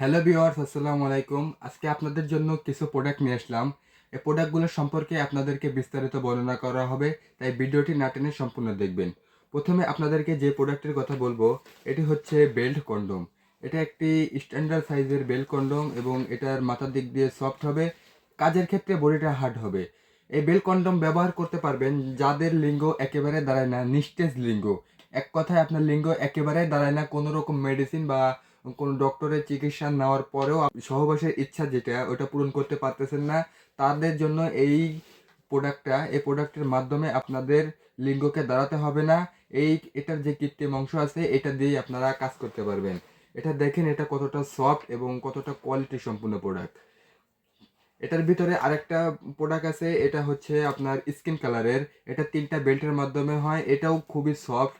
Hello viewers আসসালামু আলাইকুম। আজকে আপনাদের জন্য কিছু প্রোডাক্ট নিয়ে আসলাম। এই প্রোডাক্টগুলো সম্পর্কে আপনাদেরকে বিস্তারিত বর্ণনা করা হবে, তাই ভিডিওটি না টেনে সম্পূর্ণ দেখবেন। প্রথমে আপনাদেরকে যে প্রোডাক্টের কথা বলব, এটি হচ্ছে বেল্ট কন্ডম। এটা একটি স্ট্যান্ডার্ড সাইজের বেল্ট কন্ডম এবং এটার মাথার দিক দিয়ে সফট হবে, কাজের ক্ষেত্রে বডিটা হার্ড হবে। এই বেল কন্ডম ব্যবহার করতে পারবেন যাদের লিঙ্গ একেবারে দাঁড়ায় না, নিস্তেজ লিঙ্গ। এক কথায় আপনার লিঙ্গ একেবারে দাঁড়ায় না, কোনো রকম মেডিসিন বা কোনো ডক্টরের চিকিৎসা নেওয়ার পরেও সহবাসের ইচ্ছা যেটা, ওটা পূরণ করতে পারতেছেন না, তাদের জন্য এই প্রোডাক্টটা এই প্রোডাক্টের মাধ্যমে আপনাদের লিঙ্গকে দাঁড়াতে হবে না। এই, এটার যে কৃত্রিম অংশ আছে, এটা দিয়েই আপনারা কাজ করতে পারবেন। এটা দেখেন এটা কতটা সফট এবং কতটা কোয়ালিটি সম্পূর্ণ প্রোডাক্ট এটার ভিতরে আরেকটা প্রোডাক্ট আছে, এটা হচ্ছে আপনার স্কিন কালারের এটা তিনটা বেল্টের মাধ্যমে হয়, এটাও খুবই সফট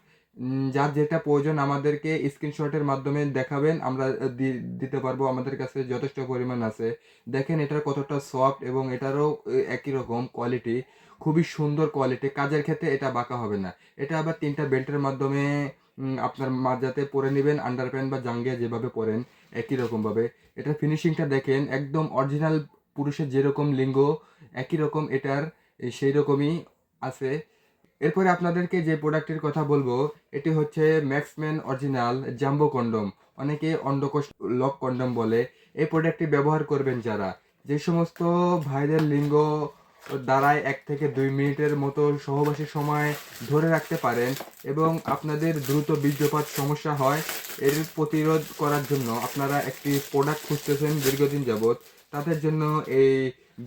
যার যেটা প্রয়োজন আমাদেরকে স্ক্রিনশটের মাধ্যমে দেখাবেন, আমরা দিতে পারব। আমাদের কাছে যথেষ্ট পরিমাণ আছে। দেখেন এটার কতটা সফট এবং এটারও একই রকম কোয়ালিটি খুবই সুন্দর কোয়ালিটি কাজের ক্ষেত্রে এটা বাঁকা হবে না। এটা আবার তিনটা বেল্টের মাধ্যমে আপনার মাঝাতে পরে নেবেন আন্ডার প্যান্ট বা জাঙ্গিয়া যেভাবে পরেন, একই রকমভাবে। এটার ফিনিশিংটা দেখেন, একদম অরিজিনাল পুরুষের যেরকম লিঙ্গ, একই রকম এটার সেই রকমই আছে। এরপরে আপনাদেরকে যে প্রোডাক্টের কথা বলব, এটি হচ্ছে ম্যাক্সম্যান অরিজিনাল জাম্বো কন্ডম অনেকে অন্ডকোষ লক কন্ডম বলে। এই প্রোডাক্টটি ব্যবহার করবেন যারা। যে সমস্ত ভাইদের লিঙ্গ দ্বারায় এক থেকে দুই মিনিটের মতো সহবাসের সময় ধরে রাখতে পারেন এবং আপনাদের দ্রুত বীর্যপাত সমস্যা হয়, এর প্রতিরোধ করার জন্য আপনারা একটি প্রোডাক্ট খুঁজতেছেন দীর্ঘদিন যাবৎ। তাদের জন্য এই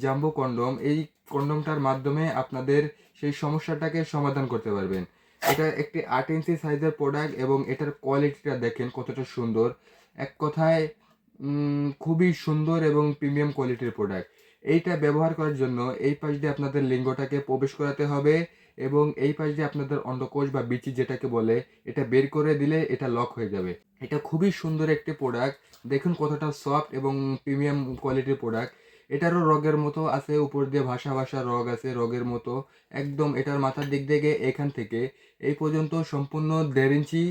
জাম্বো কন্ডম এই কন্ডমটার মাধ্যমে আপনাদের সেই সমস্যাটাকে সমাধান করতে পারবেন। এটা একটি আট ইঞ্চি সাইজের প্রোডাক্ট এবং এটার কোয়ালিটিটা দেখেন কতটা সুন্দর। এক কথায় খুবই সুন্দর এবং প্রিমিয়াম কোয়ালিটির প্রোডাক্ট এইটা ব্যবহার করার জন্য এই পাশ দিয়ে আপনাদের লিঙ্গটাকে প্রবেশ করাতে হবে এবং এই পাশ দিয়ে আপনাদের অন্ডকোষ বা বিচি যেটাকে বলে, এটা বের করে দিলে এটা লক হয়ে যাবে। এটা খুবই সুন্দর একটি প্রোডাক্ট দেখুন কতটা সফট এবং প্রিমিয়াম কোয়ালিটির প্রোডাক্ট এটারও রগের মতো আছে, উপর দিয়ে ভাসা ভাসা রগ আছে রগের মতো। একদম এটার মাথার দিক থেকে এখান থেকে। এই পর্যন্ত সম্পূর্ণ দেড় ইঞ্চি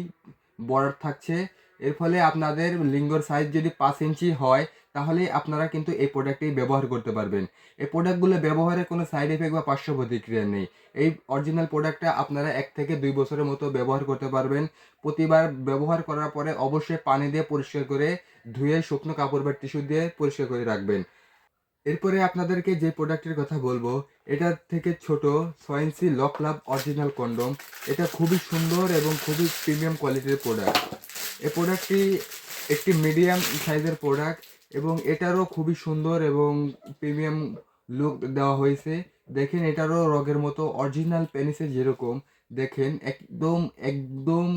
বর্ডার থাকছে। এর ফলে আপনাদের লিঙ্গর সাইজ যদি পাঁচ ইঞ্চি হয়, তাহলে আপনারা কিন্তু এই প্রোডাক্টটি ব্যবহার করতে পারবেন। এই প্রোডাক্টগুলো ব্যবহারে কোনো সাইড এফেক্ট বা পার্শ্ব প্রতিক্রিয়া নেই। এই অরিজিনাল প্রোডাক্টটা আপনারা এক থেকে দুই বছরের মতো ব্যবহার করতে পারবেন। প্রতিবার ব্যবহার করার পরে অবশ্যই পানি দিয়ে পরিষ্কার করে ধুয়ে শুকনো কাপড় বা টিস্যু দিয়ে পরিষ্কার করে রাখবেন। এরপরে আপনাদেরকে যে প্রোডাক্টের কথা বলব, এটা থেকে ছোট ছয় inch lock love original condom. এটা খুবই সুন্দর এবং খুবই প্রিমিয়াম কোয়ালিটির প্রোডাক্ট। এই প্রোডাক্টটি একটি মিডিয়াম সাইজের প্রোডাক্ট এবং এটারও খুবই সুন্দর এবং প্রিমিয়াম লুক দেওয়া হয়েছে। দেখেন, এটারও রগের মতো অরিজিনাল পেনিসে যেরকম। দেখেন, একদম একদম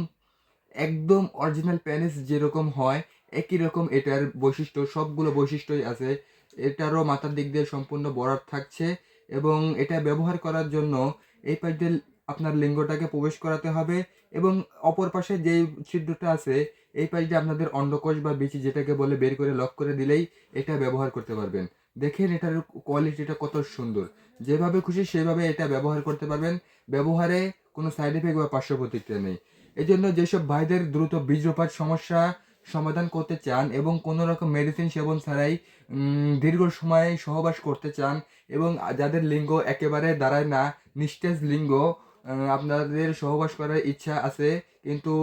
একদম অরিজিনাল প্যানিস যেরকম হয়, একই রকম এটার বৈশিষ্ট্য, সবগুলো বৈশিষ্ট্যই আছে। এটারও মাথার দিক দিয়ে সম্পূর্ণ বরাদ থাকছে এবং এটা ব্যবহার করার জন্য এই পাশ দিয়ে আপনার লিঙ্গটাকে প্রবেশ করাতে হবে এবং অপর পাশে যেই ছিদ্রটা আছে, এই পাশ দিয়ে আপনাদের অন্ডকোষ বা বিচি যেটাকে বলে বের করে লক করে দিলেই এটা ব্যবহার করতে পারবেন। দেখেন এটার কোয়ালিটিটা কত সুন্দর। যেভাবে খুশি সেভাবে এটা ব্যবহার করতে পারবেন। ব্যবহারে কোনো সাইড এফেক্ট বা পার্শ্ব প্রতিক্রিয়া নেই। এজন্য যেসব ভাইদের দ্রুত বীর্যপাত সমস্যা সমাধান করতে চান এবং কোনো রকম মেডিসিন সেবন ছাড়াই দীর্ঘ সময় সহবাস করতে চান এবং যাদের লিঙ্গ একেবারে দাঁড়ায় না, নিস্তেজ লিঙ্গ আপনাদের সহবাস করার ইচ্ছা আছে কিন্তু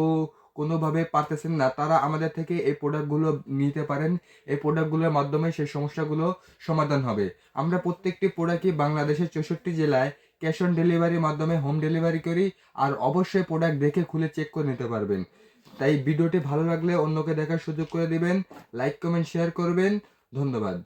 কোনোভাবে পারতেছেন না, তারা আমাদের থেকে এই প্রোডাক্টগুলো নিতে পারেন। এই প্রোডাক্টগুলোর মাধ্যমে সেই সমস্যাগুলো সমাধান হবে। আমরা প্রত্যেকটি প্রোডাক্টই বাংলাদেশের চৌষট্টি জেলায় ক্যাশ অন ডেলিভারির মাধ্যমে হোম ডেলিভারি করি আর অবশ্যই প্রোডাক্ট দেখে খুলে চেক করে নিতে পারবেন। তাই ভিডিওটি ভালো লাগলে অন্যকে দেখার সুযোগ করে দিবেন। লাইক, কমেন্ট, শেয়ার করবেন। ধন্যবাদ।